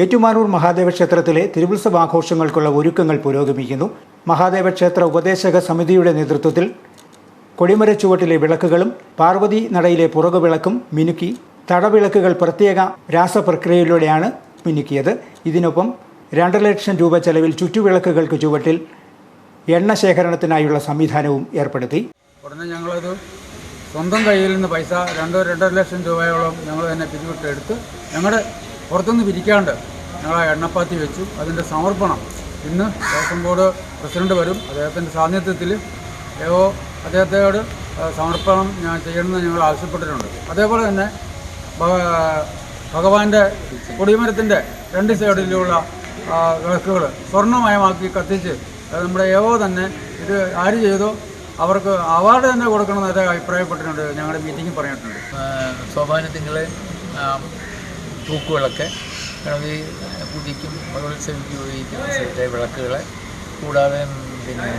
ഏറ്റുമാനൂർ മഹാദേവ ക്ഷേത്രത്തിലെ തിരുവുത്സവ ആഘോഷങ്ങൾക്കുള്ള ഒരുക്കങ്ങൾ പുരോഗമിക്കുന്നു. മഹാദേവ ക്ഷേത്ര ഉപദേശക സമിതിയുടെ നേതൃത്വത്തിൽ കൊടിമരച്ചുവട്ടിലെ വിളക്കുകളും പാർവതി നടയിലെ പുറകുവിളക്കും മിനുക്കി. തടവിളക്കുകൾ പ്രത്യേക രാസപ്രക്രിയയിലൂടെയാണ് മിനുക്കിയത്. ഇതിനൊപ്പം രണ്ടര ലക്ഷം രൂപ ചെലവിൽ ചുറ്റുവിളക്കുകൾക്ക് ചുവട്ടിൽ എണ്ണ ശേഖരണത്തിനായുള്ള സംവിധാനവും ഏർപ്പെടുത്തി. ഉടനെ ഞങ്ങളത് സ്വന്തം കയ്യിൽ നിന്ന് പൈസ രണ്ടോ രണ്ടര ലക്ഷം രൂപയോളം ഞങ്ങൾ തന്നെ പിരിവിട്ടെടുത്ത് ഞങ്ങളുടെ പുറത്തുനിന്ന് പിരിക്കാണ്ട് ഞങ്ങൾ ആ എണ്ണപ്പാത്തി വെച്ചു. അതിന്റെ സമർപ്പണം ഇന്ന് ദേവസ്വം ബോർഡ് പ്രസിഡന്റ് വരും. അദ്ദേഹത്തിന്റെ സാന്നിധ്യത്തിൽ ഏവോ അദ്ദേഹത്തോട് സമർപ്പണം ഞാൻ ചെയ്യണമെന്ന് ഞങ്ങൾ ആവശ്യപ്പെട്ടിട്ടുണ്ട്. അതേപോലെ തന്നെ ഭഗ- ഭഗവാന്റെ കൊടിമരത്തിന്റെ രണ്ട് സൈഡിലുള്ള വിളക്കുകൾ സ്വർണമയമാക്കി കത്തിച്ച് നമ്മുടെ ഏവോ തന്നെ ഇത് ആര് ചെയ്തോ അവർക്ക് അവാർഡ് തന്നെ കൊടുക്കണമെന്ന് അദ്ദേഹം അഭിപ്രായപ്പെട്ടിട്ടുണ്ട്. ഞങ്ങളുടെ മീറ്റിംഗിൽ പറഞ്ഞിട്ടുണ്ട്. സോപാനത്തിങ്ങൾ തൂക്കുവിളക്ക് ഗണപതി പൂജയ്ക്കും മകോത്സവിക്ക് ഉപയോഗിക്കുന്ന സെറ്റ് വിളക്കുകൾ കൂടാതെ പിന്നെ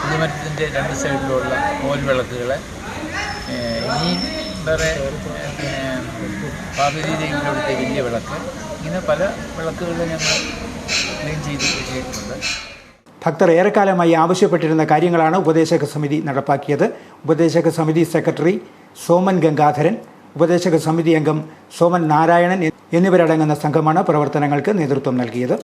പുതുമറ്റത്തിന്റെ രണ്ട് സൈഡിലുള്ള കോൽ വിളക്കുകൾ ഇനി വേറെ പിന്നെ പാർവതി ദേവിയുടെ വലിയ വിളക്ക്. ഇങ്ങനെ പല വിളക്കുകൾ ഞങ്ങൾ ക്ലീൻ ചെയ്ത് വെച്ചിട്ടുണ്ട്. ഭക്തർ ഏറെക്കാലമായി ആവശ്യപ്പെട്ടിരുന്ന കാര്യങ്ങളാണ് ഉപദേശക സമിതി നടപ്പാക്കിയത്. ഉപദേശക സമിതി സെക്രട്ടറി സോമൻ ഗംഗാധരൻ ഉപദേശക സമിതി അംഗം സോമൻ നാരായണൻ എന്നിവരടങ്ങുന്ന സംഘമാണ് പ്രവർത്തനങ്ങൾക്ക് നേതൃത്വം നൽകിയത്.